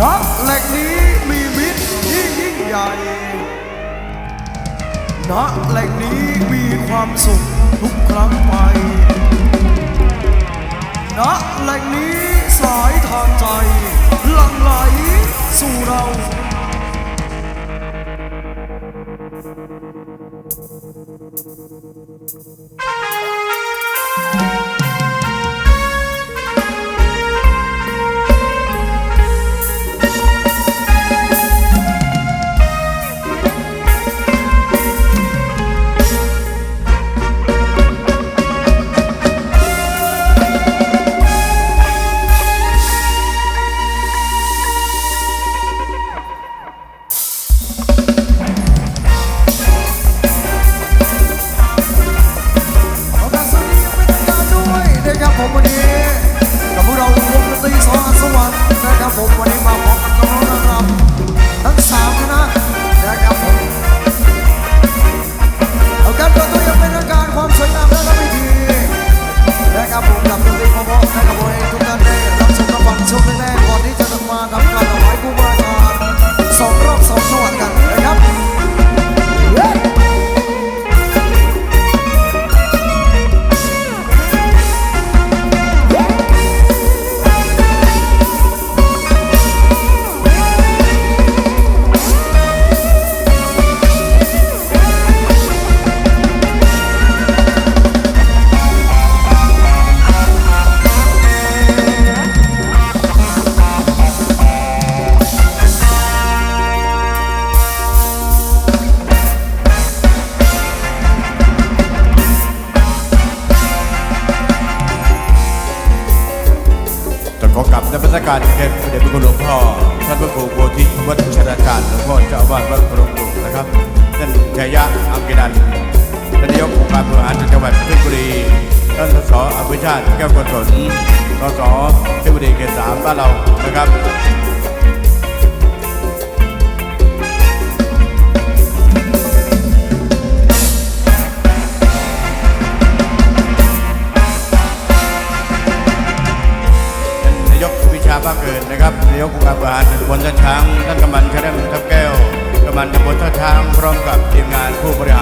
ณแหล่งนี้มีมิตรที่ยิ่งใหญ่ณแหล่งนี้มีความสุขทุกครั้งไปณแหล่งนี้สายทางใจหลั่งไหลสู่เรา กลับนบรรยากาศเก็บเดชพระคุณหลวงพ่อท่านพระครูโพธิวัชราจารย์หลวงพ่อเจ้าอาวาสวัดพระองค์นะครับท่านชัยยะอังกินันท่านนายกองค์การบริหารจังหวัดเพชรบุรีท่านสสอภิชาติแก้วกศลสสเพชรบุรีเขตสามบ้านเรานะครับายกวิชาภาคเกิดนะครับนายกองค์การบริหารตำบลท่าช้าง ท่านกำมันชะเรมทับแก้วกำมันตำบลท่าช้าง พร้อมกับทีมงานผู้บริห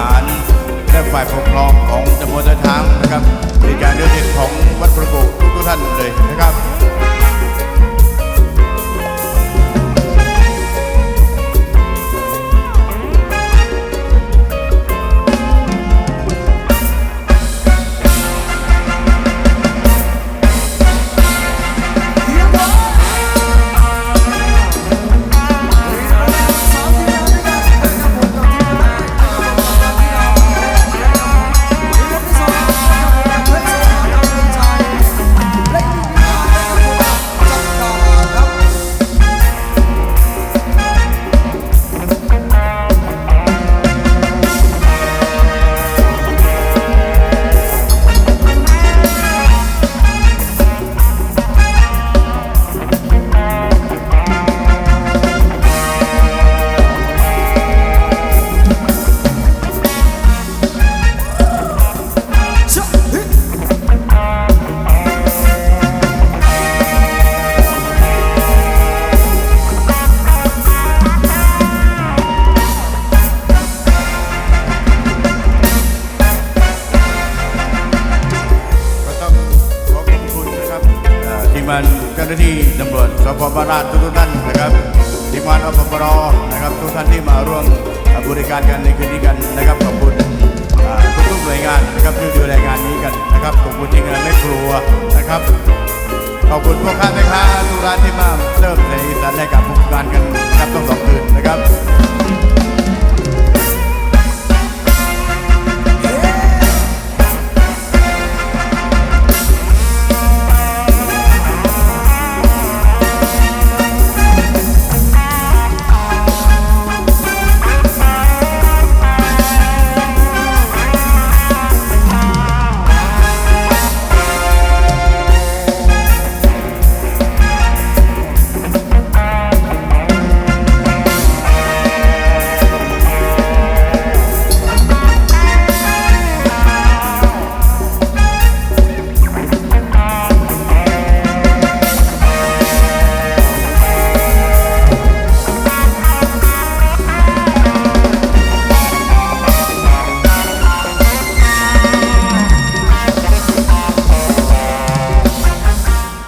ารานเจ้าหน้าที่ตำรวจสพบาราชทุกท่านนะครับทีมงานอปปรนะครับทุกท่านที่มาร่วมบริการกันในคืนนี้กันนะครับขอบคุณเอ่อทุกๆหน่วยงานนะครับที่ดูแลงานนี้กันนะครับขอบคุณทีมงานแม่ครัวนะครับขอบคุณพ่อค้าแม่ค้าทุกร้านที่มาเริ่มในสรรให้กับผู้การกันนะครับต้องสองคืนนะครับ